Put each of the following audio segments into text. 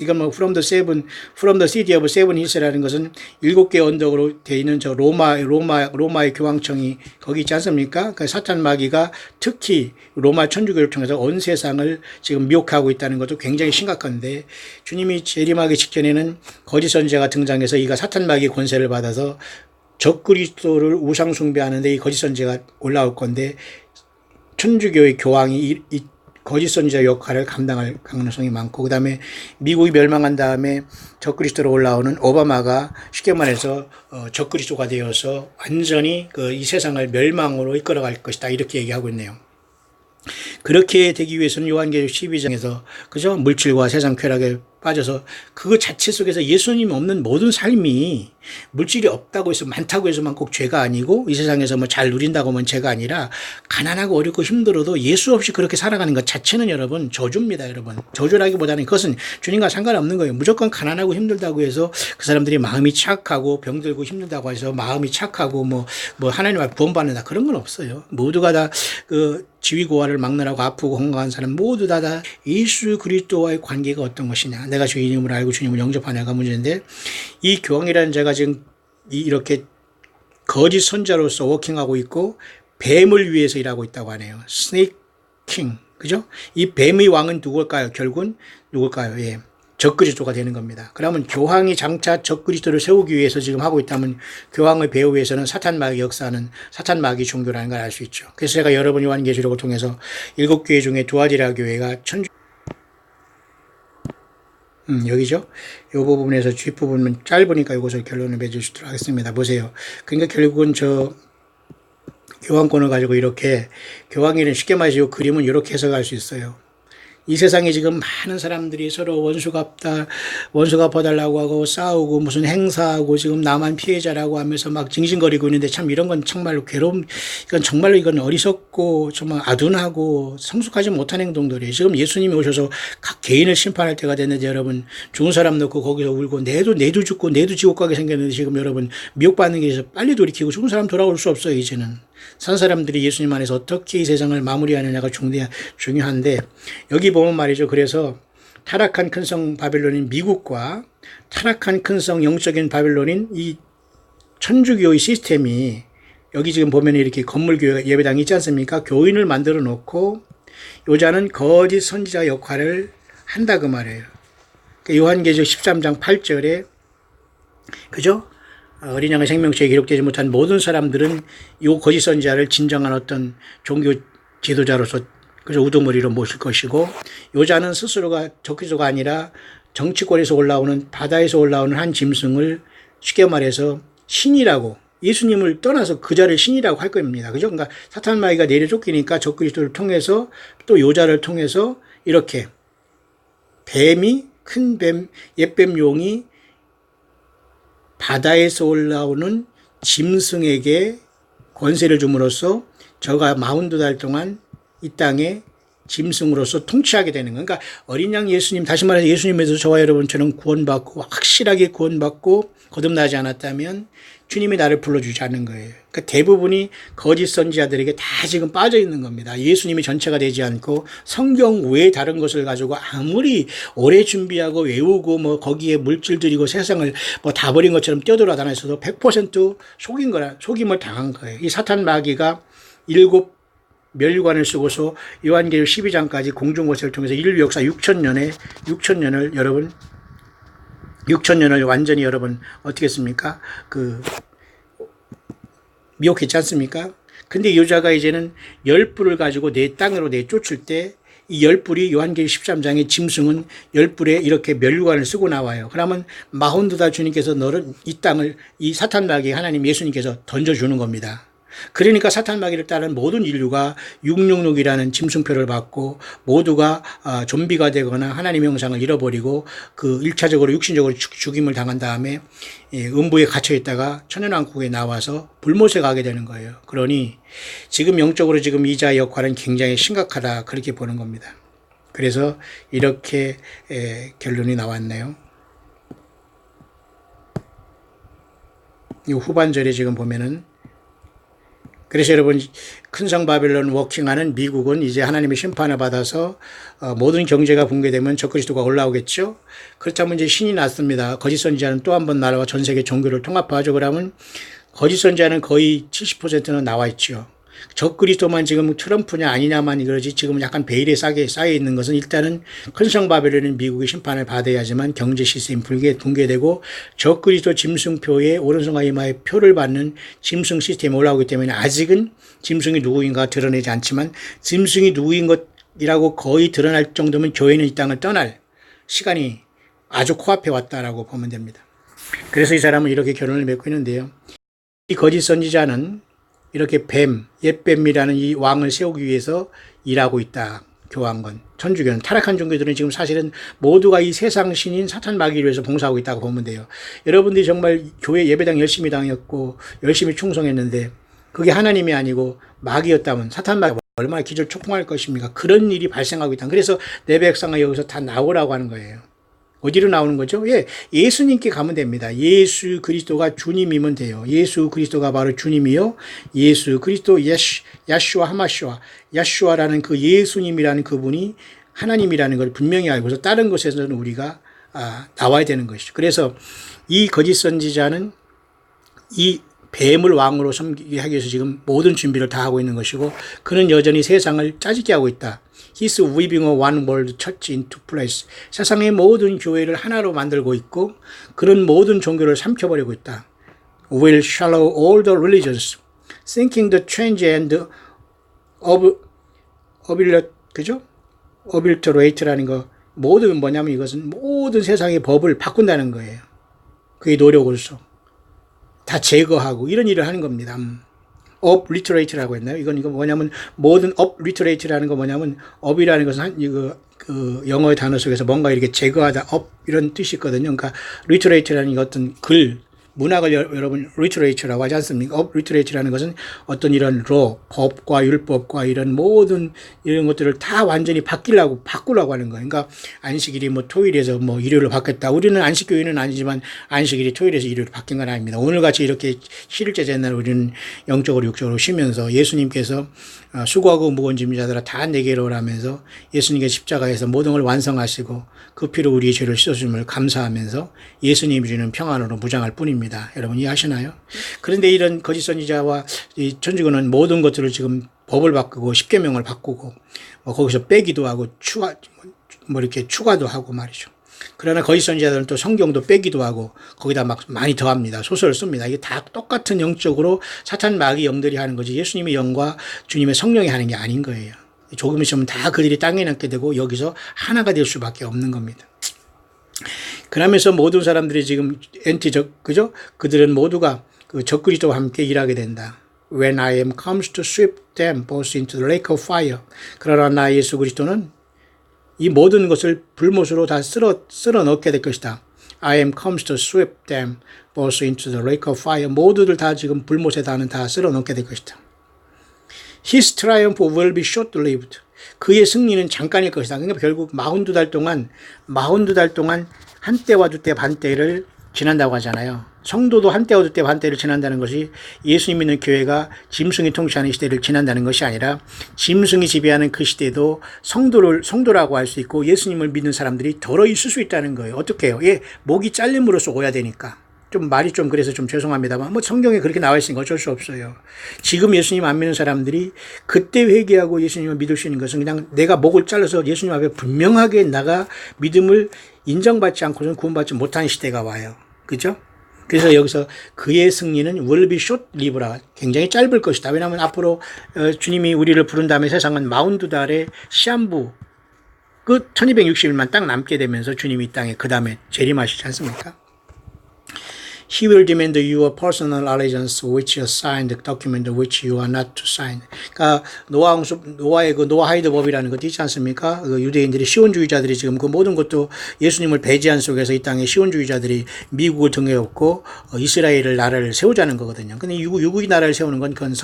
이건 뭐 from the seven, from the city of seven hills라는 것은 일곱 개 언덕으로 되어 있는 저 로마, 로마, 로마의 교황청이 거기 있지 않습니까? 그 사탄 마귀가 특히 로마 천주교를 통해서 온 세상을 지금 미혹하고 있다는 것도 굉장히 심각한데 주님이 재림하기 직전에는 거짓 선지자가 등장해서 이가 사탄 마귀 권세를 받아서 적그리스도를 우상 숭배하는데 이 거짓 선지자가 올라올 건데 천주교의 교황이 이, 이 거짓 선지자 역할을 감당할 가능성이 많고 그다음에 미국이 멸망한 다음에 적그리스도로 올라오는 오바마가 쉽게 말해서 어, 적그리스도가 되어서 완전히 그 이 세상을 멸망으로 이끌어갈 것이다 이렇게 얘기하고 있네요. 그렇게 되기 위해서는 요한계시록 12장에서 그죠 물질과 세상 쾌락에 빠져서 그 자체 속에서 예수님 없는 모든 삶이 물질이 없다고 해서 많다고 해서만 꼭 죄가 아니고 이 세상에서 뭐 잘 누린다고 하면 죄가 아니라 가난하고 어렵고 힘들어도 예수 없이 그렇게 살아가는 것 자체는 여러분 저주입니다 여러분. 저주라기보다는 그것은 주님과 상관없는 거예요. 무조건 가난하고 힘들다고 해서 그 사람들이 마음이 착하고 병들고 힘들다고 해서 마음이 착하고 뭐 뭐 하나님 앞 구원받는다. 그런 건 없어요. 모두가 다 그 지위고하를 막느라고 아프고 건강한 사람 모두 다 다 예수 그리스도와의 관계가 어떤 것이냐 내가 주님을 알고 주님을 영접하냐가 문제인데 이 교황이라는 자가 지금 이렇게 거짓 선자로서 워킹하고 있고 뱀을 위해서 일하고 있다고 하네요. 스네이크 킹. 그죠? 이 뱀의 왕은 누굴까요? 결국은 누굴까요? 예. 적그리스도가 되는 겁니다. 그러면 교황이 장차 적그리스도를 세우기 위해서 지금 하고 있다면 교황의 배후 위해서는 사탄 마귀 역사는 사탄 마귀 종교라는 걸 알 수 있죠. 그래서 제가 여러분 요한계시록을 통해서 일곱 교회 중에 두아디라 교회가 천주 음, 여기죠. 이 부분에서 뒷부분은 짧으니까 이것을 결론을 있도록 하겠습니다. 보세요. 그러니까 결국은 저 교황권을 가지고 이렇게 교황이는 쉽게 말해서 이 그림은 이렇게 해석할 수 있어요. 이 세상에 지금 많은 사람들이 서로 원수 갚다, 원수 갚아달라고 하고 싸우고 무슨 행사하고 지금 나만 피해자라고 하면서 막 징징거리고 있는데 참 이런 건 정말로 괴로움, 이건 정말로 이건 어리석고 정말 아둔하고 성숙하지 못한 행동들이에요. 지금 예수님이 오셔서 각 개인을 심판할 때가 됐는데 여러분 죽은 사람 놓고 거기서 울고 내도, 내도 죽고 내도 지옥 가게 생겼는데 지금 여러분 미혹받는 게 있어서 빨리 돌이키고 죽은 사람 돌아올 수 없어요, 이제는. 산 사람들이 예수님 안에서 어떻게 이 세상을 마무리하느냐가 중요한데 여기 보면 말이죠. 그래서 타락한 큰 성 바벨론인 미국과 타락한 큰 성 영적인 바벨론인 이 천주교의 시스템이 여기 지금 보면 이렇게 건물 교회 예배당이 있지 않습니까? 교인을 만들어 놓고 요자는 거짓 선지자 역할을 한다 그 말이에요. 그러니까 요한계시록 13장 8절에 그죠? 어린 양의 생명책에 기록되지 못한 모든 사람들은 이 거짓 선지자를 진정한 어떤 종교 지도자로서 그래서 우두머리로 모실 것이고 요자는 스스로가 적기소가 아니라 정치권에서 올라오는 바다에서 올라오는 한 짐승을 쉽게 말해서 신이라고 예수님을 떠나서 그 자를 신이라고 할 겁니다. 그죠? 그러니까 사탄 마귀가 내려 쫓기니까 적그리스도를 통해서 또 요자를 통해서 이렇게 뱀이 큰 뱀, 옛뱀 용이 바다에서 올라오는 짐승에게 권세를 줌으로써 저가 마흔두 달 동안 이 땅에 짐승으로서 통치하게 되는 거예요. 그러니까 어린 양 예수님, 다시 말해서 예수님에서 저와 여러분처럼 구원받고 확실하게 구원받고 거듭나지 않았다면 주님이 나를 불러주지 않는 거예요. 그러니까 대부분이 거짓 선지자들에게 다 지금 빠져 있는 겁니다. 예수님이 전체가 되지 않고 성경 외에 다른 것을 가지고 아무리 오래 준비하고 외우고 뭐 거기에 물질 들이고 세상을 뭐 다 버린 것처럼 뛰어돌아다녔어도 100% 속인 거라, 속임을 당한 거예요. 이 사탄 마귀가 일곱 멸관을 쓰고서 요한계시록 12장까지 공중고세를 통해서 인류 역사 6천년에 6천년을 여러분 6천년을 완전히 여러분 어떻게 했습니까? 그 미혹했지 않습니까? 근데 여자가 이제는 열 뿔을 가지고 내 땅으로 내쫓을 때 이열 뿔이 요한계시록 13장의 짐승은 열 뿔에 이렇게 멸관을 쓰고 나와요. 그러면 마혼드다 주님께서 너를 이 땅을 이 사탄 마귀 하나님 예수님께서 던져주는 겁니다. 그러니까 사탄 마귀를 따른 모든 인류가 666이라는 짐승표를 받고 모두가 아, 좀비가 되거나 하나님의 형상을 잃어버리고 그 1차적으로 육신적으로 죽임을 당한 다음에 예, 음부에 갇혀 있다가 천연왕국에 나와서 불못에 가게 되는 거예요. 그러니 지금 영적으로 지금 이자 역할은 굉장히 심각하다 그렇게 보는 겁니다. 그래서 이렇게 결론이 나왔네요. 이 후반절에 지금 보면은 그래서 여러분 큰 성 바벨론 워킹하는 미국은 이제 하나님의 심판을 받아서 어, 모든 경제가 붕괴되면 적그리스도가 올라오겠죠. 그렇다면 이제 신이 났습니다. 거짓 선지자는 또 한 번 나라와 전 세계 종교를 통합하죠. 그러면 거짓 선지자는 거의 70%는 나와 있죠. 적그리스도만 지금 트럼프냐 아니냐만 이러지 지금 약간 베일에 싸게 쌓여 있는 것은 일단은 큰성 바벨론은 미국의 심판을 받아야지만 경제 시스템 붕괴, 붕괴되고 적그리스도 짐승표에 오른손과 이마에 표를 받는 짐승 시스템이 올라오기 때문에 아직은 짐승이 누구인가 드러내지 않지만 짐승이 누구인 것이라고 거의 드러날 정도면 교회는 이 땅을 떠날 시간이 아주 코앞에 왔다라고 보면 됩니다. 그래서 이 사람은 이렇게 결론을 맺고 있는데요. 이 거짓 선지자는 이렇게 뱀, 옛뱀이라는 이 왕을 세우기 위해서 일하고 있다. 교황건, 천주교는 타락한 종교들은 지금 사실은 모두가 이 세상 신인 사탄 마귀를 위해서 봉사하고 있다고 보면 돼요. 여러분들이 정말 교회 예배당 열심히 다녔고 열심히 충성했는데 그게 하나님이 아니고 마귀였다면 사탄 마귀 얼마나 기절 촉풍할 것입니까? 그런 일이 발생하고 있다. 그래서 내 백성아 여기서 다 나오라고 하는 거예요. 어디로 나오는 거죠? 예, 예수님께 가면 됩니다. 예수 그리스도가 주님이면 돼요. 예수 그리스도가 바로 주님이요. 예수 그리스도 예슈, 야슈아 하마슈아, 야슈아라는 그 예수님이라는 그분이 하나님이라는 걸 분명히 알고서 다른 것에서는 우리가 아, 나와야 되는 것이죠. 그래서 이 거짓 선지자는 이 뱀을 왕으로 섬기게 하기 위해서 지금 모든 준비를 다 하고 있는 것이고 그는 여전히 세상을 짜증게 하고 있다. He's weaving a one world church into place. 세상의 모든 교회를 하나로 만들고 있고 그런 모든 종교를 삼켜버리고 있다. Will swallow all the religions, thinking the change and obliterate라는 거 모든 뭐냐면 이것은 모든 세상의 법을 바꾼다는 거예요. 그의 노력으로서. 다 제거하고 이런 일을 하는 겁니다. obliterate라고 했나요? 이건 이거 뭐냐면 모든 obliterate라는 거 뭐냐면 up이라는 것은 한 이거 그 영어의 단어 속에서 뭔가 이렇게 제거하다 up 이런 뜻이 있거든요. 그러니까 literate라는 어떤 글 문학을 여, 러분 리트레이처라고 하지 않습니까? 업 리트레이처라는 것은 어떤 이런 로 법과 율법과 이런 모든 이런 것들을 다 완전히 바뀌려고 바꾸려고 하는 거예요. 그러니까 안식일이 뭐 토요일에서 뭐 일요일로 바뀌었다. 우리는 안식 교회는 아니지만 안식일이 토요일에서 일요일로 바뀐 건 아닙니다. 오늘 같이 이렇게 실일제 제날 우리는 영적으로 육적으로 쉬면서 예수님께서 어, 수고하고 무거운 짐 자들아 다 내게로 오라면서 예수님께 십자가에서 모든 걸 완성하시고 그 피로 우리의 죄를 씻어주심을 감사하면서 예수님이 주는 평안으로 무장할 뿐입니다. 여러분 이해하시나요? 그런데 이런 거짓 선지자와 이 천주교는 모든 것들을 지금 법을 바꾸고 십계명을 바꾸고 뭐 거기서 빼기도 하고 추가 뭐 이렇게 추가도 하고 말이죠. 그러나 거짓 선지자들은 또 성경도 빼기도 하고 거기다 막 많이 더합니다. 소설을 씁니다. 이게 다 똑같은 영적으로 사탄 마귀 영들이 하는 거지 예수님의 영과 주님의 성령이 하는 게 아닌 거예요. 조금 있으면 다 그들이 땅에 남게 되고 여기서 하나가 될 수밖에 없는 겁니다. 그러면서 모든 사람들이 지금 엔티적 그죠? 그들은 모두가 그 적그리스도와 함께 일하게 된다. When I am comes to sweep them both into the lake of fire. 그러나 나 예수 그리스도는 이 모든 것을 불못으로 다 쓸어, 쓸어 넣게 될 것이다. I am comes to sweep them both into the lake of fire. 모두들 다 지금 불못에 다는 다 쓸어 넣게 될 것이다. His triumph will be short-lived. 그의 승리는 잠깐일 것이다. 그러니까 결국 42달 동안, 42달 동안 한때와 두때 반때를 지난다고 하잖아요. 성도도 한때와 두때 반때를 지난다는 것이 예수 믿는 교회가 짐승이 통치하는 시대를 지난다는 것이 아니라 짐승이 지배하는 그 시대도 성도를 성도라고 할 수 있고 예수님을 믿는 사람들이 덜어 있을 수 있다는 거예요. 어떻게 해요? 예, 목이 잘림으로써 오야 되니까. 좀 말이 좀 그래서 좀 죄송합니다만 뭐 성경에 그렇게 나와 있으니까 어쩔 수 없어요. 지금 예수님 안 믿는 사람들이 그때 회개하고 예수님을 믿을 수 있는 것은 그냥 내가 목을 잘라서 예수님 앞에 분명하게 나가 믿음을 인정받지 않고서는 구원받지 못하는 시대가 와요. 그죠? 그래서 여기서 그의 승리는 will be short live라 굉장히 짧을 것이다. 왜냐하면 앞으로 어, 주님이 우리를 부른 다음에 세상은 마운드 달의 시한부 그 1260일만 딱 남게 되면서 주님이 이 땅에 그 다음에 재림하시지 않습니까? He will demand your personal allegiance which you signed document which you are not to sign. 그러니까 노아 홍수 노아의 그 노아 하이드 법이라는 것도 있지 않습니까? 그 유대인들이 시온주의자들이 지금 그 모든 것도 예수님을 배제한 속에서 이 땅에 시온주의자들이 미국을 등에 업고 어, 이스라엘을 나라를 세우자는 거거든요. 근데 유국 유국이 나라를 세우는 건 그건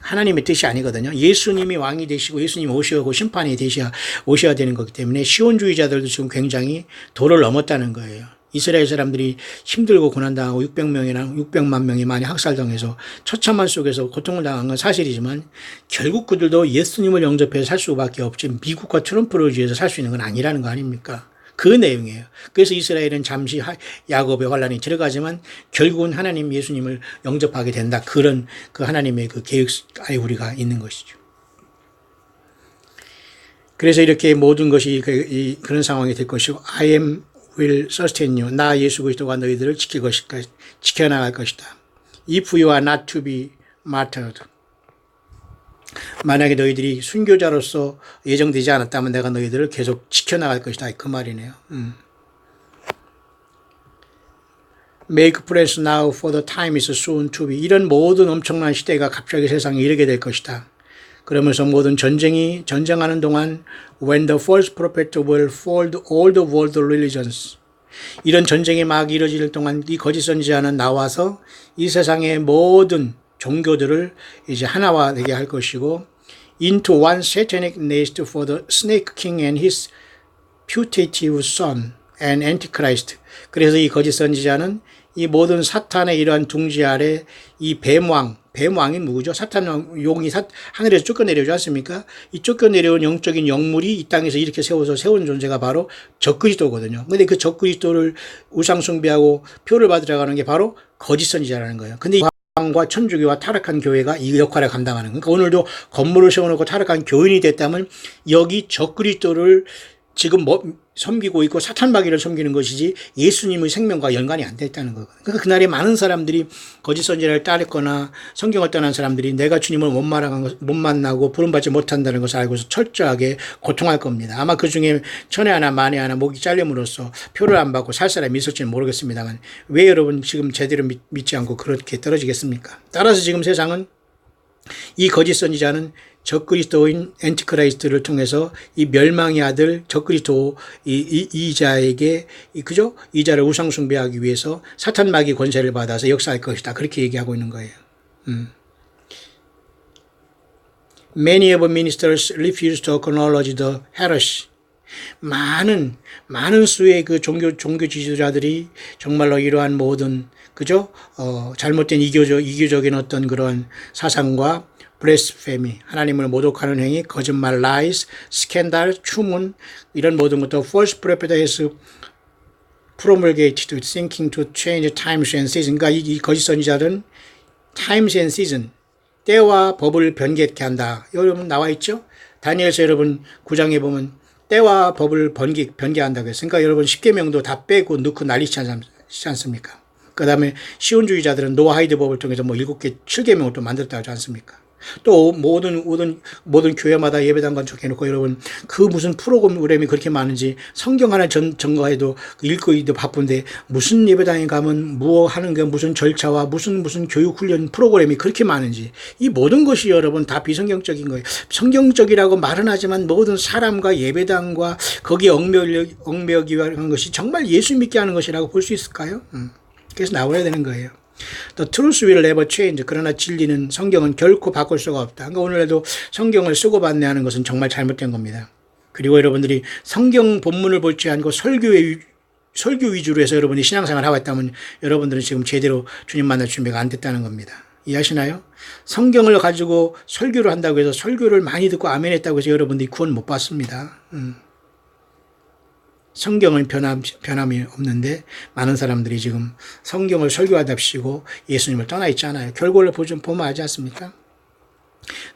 하나님의 뜻이 아니거든요. 예수님이 왕이 되시고 예수님 오시고 심판이 되셔야 오셔야 되는 거기 때문에 시온주의자들도 지금 굉장히 도를 넘었다는 거예요. 이스라엘 사람들이 힘들고 고난당하고 600명이나 600만 명이 많이 학살당해서 처참한 속에서 고통을 당한 건 사실이지만 결국 그들도 예수님을 영접해서 살 수밖에 없지 미국과 트럼프를 위해서 살 수 있는 건 아니라는 거 아닙니까? 그 내용이에요. 그래서 이스라엘은 잠시 야곱의 환란이 들어가지만 결국은 하나님 예수님을 영접하게 된다. 그런 그 하나님의 그 계획 안에 우리가 있는 것이죠. 그래서 이렇게 모든 것이 그, 그런 상황이 될 것이고 I am will sustain you. 나 예수 그리스도가 너희들을 지킬 것이다. 지켜나갈 것이다. If you are not to be martyred. 만약에 너희들이 순교자로서 예정되지 않았다면 내가 너희들을 계속 지켜나갈 것이다. 그 말이네요. 음. Make plans now for the time is soon to be. 이런 모든 엄청난 시대가 갑자기 세상에 이르게 될 것이다. 그러면서 모든 전쟁이 전쟁하는 동안 when the false prophet will fold all the world religions 이런 전쟁이 막 이뤄질 동안 이 거짓 선지자는 나와서 이 세상의 모든 종교들을 이제 하나화 되게 할 것이고 into one satanic nest for the snake king and his putative son and antichrist. 그래서 이 거짓 선지자는 이 모든 사탄의 이러한 둥지 아래 이 뱀왕, 뱀왕이 누구죠? 사탄 용이 사, 하늘에서 쫓겨내려오지 않습니까? 이 쫓겨내려온 영적인 영물이 이 땅에서 이렇게 세워서 세운 존재가 바로 적그리스도거든요. 근데 그 적그리스도를 우상숭배하고 표를 받으러 가는 게 바로 거짓 선지자라는 거예요. 근데 과 천주교와 타락한 교회가 이 역할을 감당하는 거예요. 그러니까 오늘도 건물을 세워놓고 타락한 교인이 됐다면 여기 적그리스도를 지금 뭐 섬기고 있고 사탄마귀를 섬기는 것이지 예수님의 생명과 연관이 안 됐다는 거거든요. 그러니까 그날에 많은 사람들이 거짓 선지자를 따르거나 성경을 떠난 사람들이 내가 주님을 못, 말하는 못 만나고 부름받지 못한다는 것을 알고서 철저하게 고통할 겁니다. 아마 그 중에 천에 하나 만에 하나 목이 잘림으로써 표를 안 받고 살 사람이 있을지는 모르겠습니다만 왜 여러분 지금 제대로 믿, 믿지 않고 그렇게 떨어지겠습니까? 따라서 지금 세상은 이 거짓 선지자는 적그리스도인 엔티크라이스트를 통해서 이 멸망의 아들 적그리스도 이, 이, 자에게 그죠 이자를 우상 숭배하기 위해서 사탄 마귀 권세를 받아서 역사할 것이다 그렇게 얘기하고 있는 거예요. 음. Many of ministers refuse to acknowledge the heresy. 많은 많은 수의 그 종교 종교 지지자들이 정말로 이러한 모든 그죠 어 잘못된 이교적 이교적인 어떤 그런 사상과 브레스페미 하나님을 모독하는 행위 거짓말 라이스 스캔들 추문 이런 모든 것도 false prophetess promulgated thinking to change times and season 그러니까 이, 이 거짓 선지자들은 times and season 때와 법을 변개케 한다 여러분 나와 있죠 다니엘서 여러분 9장에 보면 때와 법을 번개, 변개한다고 했으니까 그러니까 여러분 십계명도 다 빼고 넣고 난리치 않습니까? 그 다음에 시온주의자들은 노하이드 법을 통해서 뭐 일곱 개, 칠계명을 또 만들었다고 하지 않습니까? 또 모든 모든 모든 교회마다 예배당 건축해놓고 여러분 그 무슨 프로그램이 그렇게 많은지 성경 하나 전 전가해도 읽고 있도 바쁜데 무슨 예배당에 가면 무엇 하는 게 무슨 절차와 무슨 무슨 교육 훈련 프로그램이 그렇게 많은지 이 모든 것이 여러분 다 비성경적인 거예요. 성경적이라고 말은 하지만 모든 사람과 예배당과 거기에 얽매기 얽매기 하는 것이 정말 예수 믿게 하는 것이라고 볼 수 있을까요? 음. 그래서 나와야 되는 거예요. The truth will never change. 그러나 진리는 성경은 결코 바꿀 수가 없다. 그러니까 오늘에도 성경을 쓰고 반대하는 것은 정말 잘못된 겁니다. 그리고 여러분들이 성경 본문을 볼지 않고 설교의 설교 위주로 해서 여러분이 신앙생활 하고 있다면 여러분들은 지금 제대로 주님 만날 준비가 안 됐다는 겁니다. 이해하시나요? 성경을 가지고 설교를 한다고 해서 설교를 많이 듣고 아멘 했다고 해서 여러분들이 구원 못 받습니다. 음. 성경은 변함, 변함이 없는데 많은 사람들이 지금 성경을 설교하답시고 예수님을 떠나 있잖아요. 결과를 보면 알지 않습니까?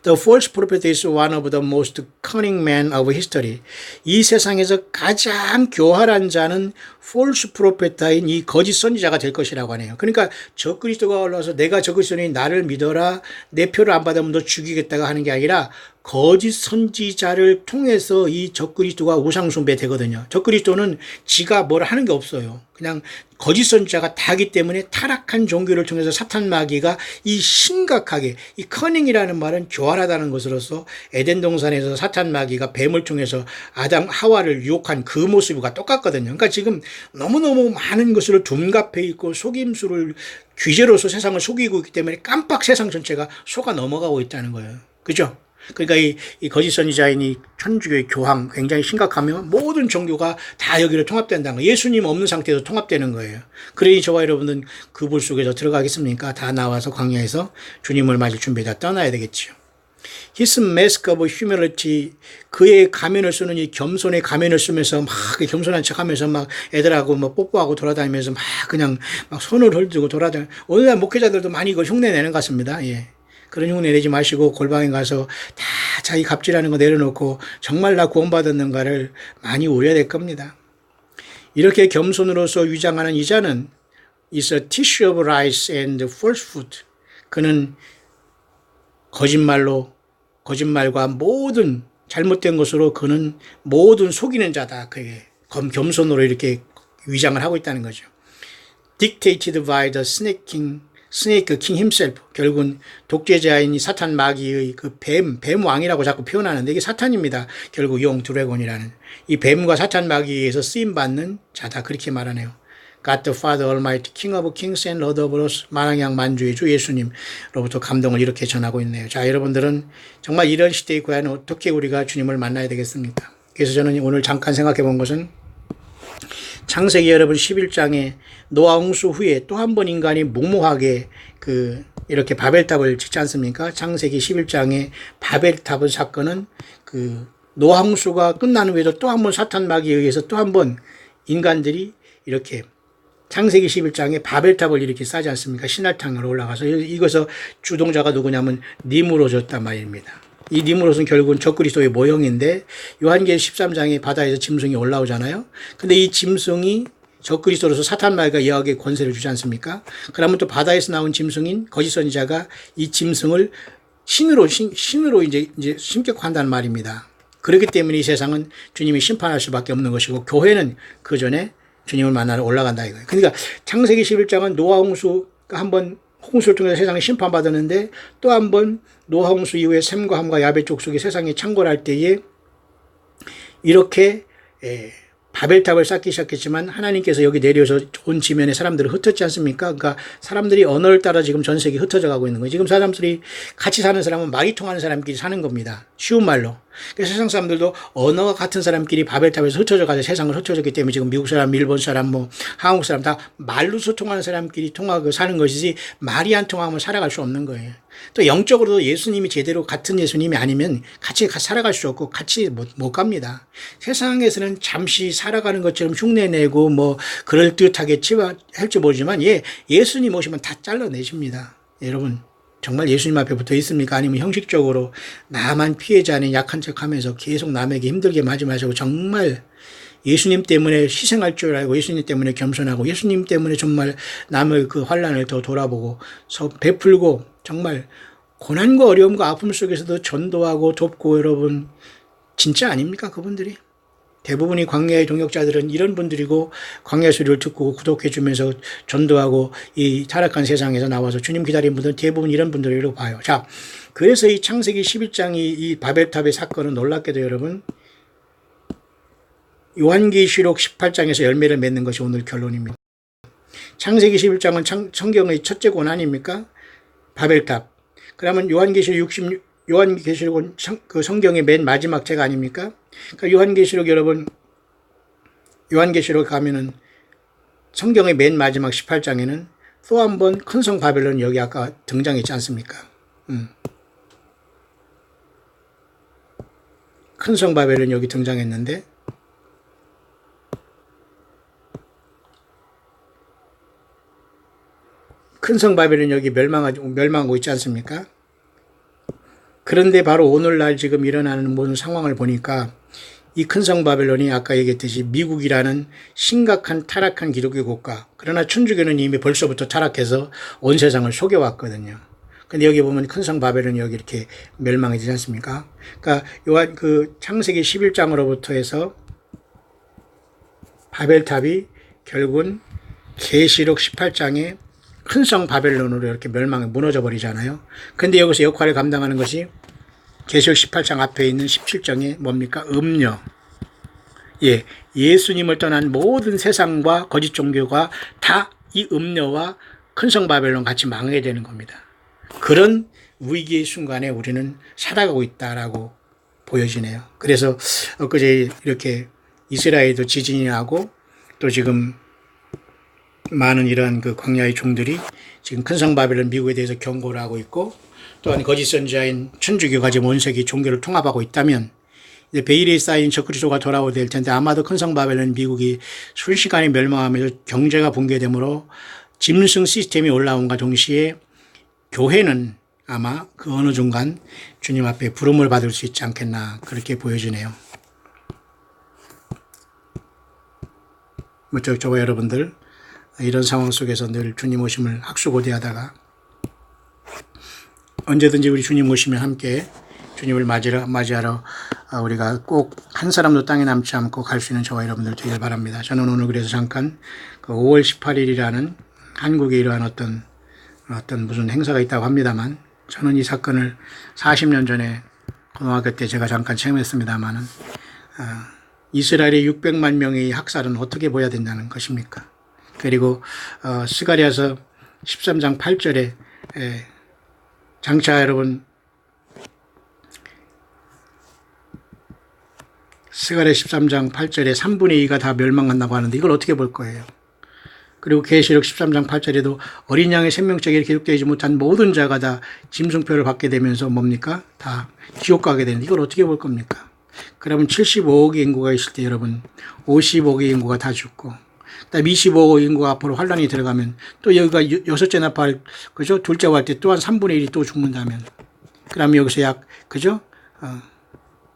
The false prophet is one of the most cunning men of history. 이 세상에서 가장 교활한 자는 false prophet인 이 거짓 선지자가 될 것이라고 하네요. 그러니까 저 그리스도가 올라와서 내가 저 그리스도니 나를 믿어라 내 표를 안 받으면 너 죽이겠다고 하는 게 아니라 거짓 선지자를 통해서 이 적그리스도가 우상 숭배 되거든요. 적그리스도는 지가 뭘 하는 게 없어요. 그냥 거짓 선지자가 다기 때문에 타락한 종교를 통해서 사탄 마귀가 이 심각하게 이 커닝이라는 말은 교활하다는 것으로서 에덴 동산에서 사탄 마귀가 뱀을 통해서 아담 하와를 유혹한 그 모습과 똑같거든요. 그러니까 지금 너무너무 많은 것으로 둔갑해 있고 속임수를 규제로서 세상을 속이고 있기 때문에 깜빡 세상 전체가 속아 넘어가고 있다는 거예요. 그죠? 그러니까 이, 이 거짓 선지자인이 천주교의 교황 굉장히 심각하면 모든 종교가 다 여기로 통합된다는 거예요. 예수님 없는 상태에서 통합되는 거예요. 그러니 저와 여러분은 그불 속에서 들어가겠습니까? 다 나와서 광야에서 주님을 맞을 준비다 떠나야 되겠죠. His mask of humility 그의 가면을 쓰는 이 겸손의 가면을 쓰면서 막 겸손한 척 하면서 막 애들하고 뭐 뽀뽀하고 돌아다니면서 막 그냥 막 손을 흔들고 돌아다니 오늘날 목회자들도 많이 이거 흉내 내는 것 같습니다. 예. 그런 흉내 내지 마시고 골방에 가서 다 자기 갑질하는 거 내려놓고 정말 나 구원받았는가를 많이 우려야 될 겁니다. 이렇게 겸손으로서 위장하는 이자는 is a tissue of lies and falsehood. 그는 거짓말로 거짓말과 모든 잘못된 것으로 그는 모든 속이는 자다. 그게 겸- 겸손으로 이렇게 위장을 하고 있다는 거죠. Dictated by the snake king, snake king himself. 결국은 독재자인 이 사탄 마귀의 그 뱀, 뱀 왕이라고 자꾸 표현하는데 이게 사탄입니다. 결국 용 드래곤이라는 이 뱀과 사탄 마귀에 의해서 쓰임 받는 자다. 그렇게 말하네요. God the Father Almighty, King of Kings and Lord of Lords, 만왕양 만주의 주 예수님로부터 감동을 이렇게 전하고 있네요. 자, 여러분들은 정말 이런 시대에 과연 어떻게 우리가 주님을 만나야 되겠습니까? 그래서 저는 오늘 잠깐 생각해 본 것은 창세기 여러분 11장에 노아 홍수 후에 또 한 번 인간이 묵묵하게 그 이렇게 바벨탑을 짓지 않습니까? 창세기 11장에 바벨탑의 사건은 그 노아 홍수가 끝난 후에도 또 한 번 사탄 마귀에 의해서 또 한 번 인간들이 이렇게 창세기 11장에 바벨탑을 이렇게 쌓지 않습니까? 신할탕으로 올라가서 이것서 주동자가 누구냐면 니무롯이었단 말입니다. 이 니무롯은 결국은 적그리스도의 모형인데 요한계 13장에 바다에서 짐승이 올라오잖아요. 근데 이 짐승이 적그리스도로서 사탄 마귀가 여하게 권세를 주지 않습니까? 그러면 또 바다에서 나온 짐승인 거짓 선지자가 이 짐승을 신으로 신, 신으로 이제 이제 신격화한다는 말입니다. 그렇기 때문에 이 세상은 주님이 심판할 수밖에 없는 것이고 교회는 그 전에 주님을 만나러 올라간다 이거예요. 그러니까 창세기 11장은 노아 홍수가 한번 홍수를 통해서 세상에 심판받았는데 또 한 번 노아 홍수 이후에 샘과 함과 야베 족속이 세상에 창궐할 때에 이렇게 에, 바벨탑을 쌓기 시작했지만 하나님께서 여기 내려서 온 지면에 사람들을 흩었지 않습니까? 그러니까 사람들이 언어를 따라 지금 전 세계 흩어져 가고 있는 거예요. 지금 사람들이 같이 사는 사람은 말이 통하는 사람끼리 사는 겁니다. 쉬운 말로. 그래서 세상 사람들도 언어가 같은 사람끼리 바벨탑에서 흩어져 가서 세상을 흩어졌기 때문에 지금 미국 사람, 일본 사람, 뭐 한국 사람 다 말로 소통하는 사람끼리 통하고 사는 것이지 말이 안 통하면 살아갈 수 없는 거예요. 또 영적으로도 예수님이 제대로 같은 예수님이 아니면 같이 살아갈 수 없고 같이 못, 못 갑니다. 세상에서는 잠시 살아가는 것처럼 흉내내고 뭐 그럴듯하게 할지 모르지만 예, 예수님 오시면 다 잘라내십니다. 여러분 정말 예수님 앞에 붙어 있습니까? 아니면 형식적으로 나만 피해자는 약한 척 하면서 계속 남에게 힘들게 맞지 마시고 정말 예수님 때문에 희생할 줄 알고 예수님 때문에 겸손하고 예수님 때문에 정말 남의 그 환란을 더 돌아보고 서 베풀고 정말 고난과 어려움과 아픔 속에서도 전도하고 돕고 여러분 진짜 아닙니까 그분들이 대부분이 광야의 동역자들은 이런 분들이고 광야 소리를 듣고 구독해 주면서 전도하고 이 타락한 세상에서 나와서 주님 기다린 분들은 대부분 이런 분들이라고 봐요. 자, 그래서 이 창세기 11장이 이 바벨탑의 사건은 놀랍게도 여러분 요한계시록 18장에서 열매를 맺는 것이 오늘 결론입니다. 창세기 11장은 창, 성경의 첫째 권 아닙니까? 바벨탑. 그러면 요한계시록 60 요한계시록은 성, 그 성경의 맨 마지막 책 아닙니까? 그러니까 요한계시록 여러분 요한계시록 가면은 성경의 맨 마지막 18장에는 또 한 번 큰 성 바벨론 여기 아까 등장했지 않습니까? 음. 큰성 바벨론 여기 등장했는데 큰 성 바벨론 여기 멸망하고 멸망하고 있지 않습니까? 그런데 바로 오늘날 지금 일어나는 모든 상황을 보니까 이 큰 성 바벨론이 아까 얘기했듯이 미국이라는 심각한 타락한 기독교 국가. 그러나 천주교는 이미 벌써부터 타락해서 온 세상을 속여왔거든요. 근데 여기 보면 큰 성 바벨론이 여기 이렇게 멸망해지지 않습니까? 그러니까 요한 그 창세기 11장으로부터 해서 바벨탑이 결국은 계시록 18장에 큰 성 바벨론으로 이렇게 멸망에 무너져 버리잖아요. 근데 여기서 역할을 감당하는 것이 계시록 18장 앞에 있는 17장에 뭡니까? 음녀. 예, 예수님을 떠난 모든 세상과 거짓 종교가 다 이 음녀와 큰 성 바벨론 같이 망하게 되는 겁니다. 그런 위기의 순간에 우리는 살아가고 있다라고 보여지네요. 그래서 엊그제 이렇게 이스라엘도 지진이 나고 또 지금 많은 이러한 그 광야의 종들이 지금 큰성 바벨론 미국에 대해서 경고를 하고 있고 또한 거짓 선지자인 천주교 가지 원색이 종교를 통합하고 있다면 이제 베일에 쌓인 적그리스도가 돌아오게 될 텐데 아마도 큰성 바벨론 미국이 순식간에 멸망하면서 경제가 붕괴되므로 짐승 시스템이 올라온과 동시에 교회는 아마 그 어느 순간 주님 앞에 부름을 받을 수 있지 않겠나 그렇게 보여지네요. 무척 저와 여러분들 이런 상황 속에서 늘 주님 오심을 학수고대하다가 언제든지 우리 주님 오시면 함께 주님을 맞이하러, 맞이하러 아, 우리가 꼭 한 사람도 땅에 남지 않고 갈 수 있는 저와 여러분들 되길 바랍니다. 저는 오늘 그래서 잠깐 그 5월 18일이라는 한국에 이러한 어떤 어떤 무슨 행사가 있다고 합니다만 저는 이 사건을 40년 전에 고등학교 때 제가 잠깐 체험했습니다만은 아, 이스라엘의 600만 명의 학살은 어떻게 보여야 된다는 것입니까? 그리고 어, 스가리아서 13장 8절에 에, 장차 여러분 스가랴 13장 8절에 3분의 2가 다 멸망한다고 하는데 이걸 어떻게 볼 거예요? 그리고 계시록 13장 8절에도 어린 양의 생명책에 기록되지 못한 모든 자가 다 짐승표를 받게 되면서 뭡니까? 다 지옥 가게 되는데 이걸 어떻게 볼 겁니까? 그러면 75억의 인구가 있을 때 여러분 55억의 인구가 다 죽고 그다음 25억 인구가 앞으로 환란이 들어가면 또 여기가 여- 여섯째 나팔 그죠? 둘째 할때 또한 3분의 1이 또 죽는다면 그러면 여기서 약 그죠? 어,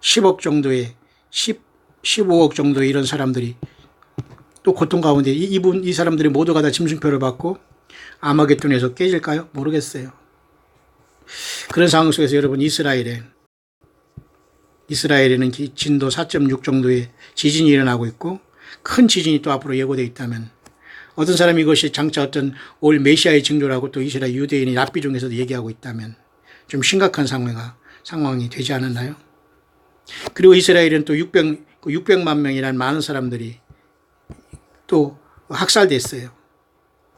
10억 정도의 10, 15억 정도의 이런 사람들이 또 고통 가운데 이, 이분 이 사람들이 모두가 다 짐승표를 받고 아마겟돈에서 깨질까요? 모르겠어요. 그런 상황 속에서 여러분 이스라엘에 이스라엘에는 기- 진도 4.6 정도의 지진이 일어나고 있고 큰 지진이 또 앞으로 예고돼 있다면 어떤 사람이 이것이 장차 어떤 올 메시아의 징조라고 또 이스라엘 유대인이 랍비 중에서도 얘기하고 있다면 좀 심각한 상황이, 상황이 되지 않았나요? 그리고 이스라엘은 또 600, 600만 명이라는 많은 사람들이 또 학살됐어요.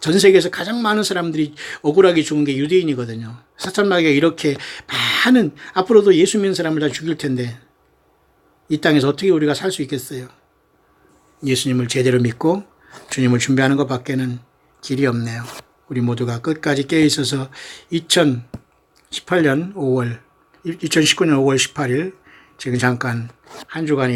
전 세계에서 가장 많은 사람들이 억울하게 죽은 게 유대인이거든요. 사탄마귀가 이렇게 많은 앞으로도 예수 믿는 사람을 다 죽일 텐데 이 땅에서 어떻게 우리가 살 수 있겠어요? 예수님을 제대로 믿고 주님을 준비하는 것밖에는 길이 없네요. 우리 모두가 끝까지 깨어 있어서 2018년 5월 2019년 5월 18일 지금 잠깐 한 주간의